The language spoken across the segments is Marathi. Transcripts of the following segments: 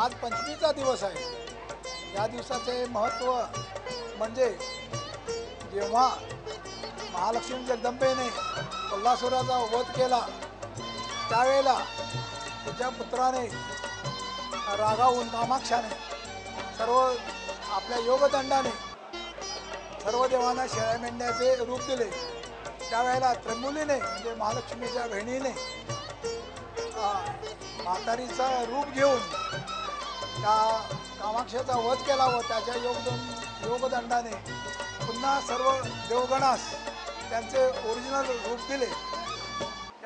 आज पंचमीचा दिवस आहे. या दिवसाचे महत्त्व म्हणजे जेव्हा महालक्ष्मी जगदंबेने कोल्हासुराचा वध केला त्यावेळेला तिच्या पुत्राने रागावून कामाक्षाने सर्व आपल्या योगदंडाने सर्व देवांना शेळ्या मेंढ्याचे रूप दिले. त्यावेळेला त्रिमुलीने म्हणजे महालक्ष्मीच्या बहिणीने म्हातारीचा रूप घेऊन त्या कामाक्षाचा वध केला व त्याच्या योगदं योगदंडाने पुन्हा सर्व देवगणास त्यांचे ओरिजिनल रूप दिले.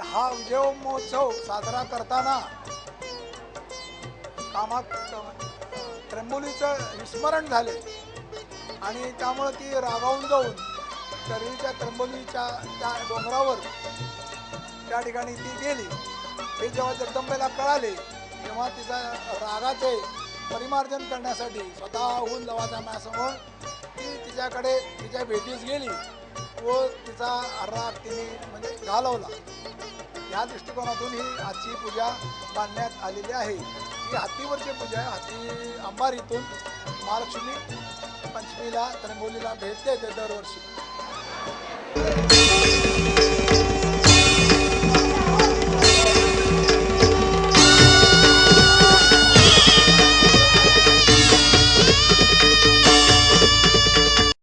हा विजय महोत्सव साजरा करताना कामा त्र्यंबोलीचं विस्मरण झाले. आणि त्यामुळं ती रागावून जाऊन करवीच्या त्र्यंबोलीच्या त्या डोंगरावर त्या ठिकाणी ती गेली. हे जेव्हा जगदंबेला कळाले तेव्हा तिचा रागाचे परिमार्जन करण्यासाठी स्वतःहून लवाजामासमोर ती तिच्याकडे तिच्या भेटीस गेली व तिचा राग तिने म्हणजे घालवला. या दृष्टिकोनातून ही आजची पूजा मांडण्यात आलेली आहे. ही हत्तीवरची पूजा आहे. हत्ती अंबारीतून महालक्ष्मी पंचमीला त्रिंबोलीला भेट देते दरवर्षी.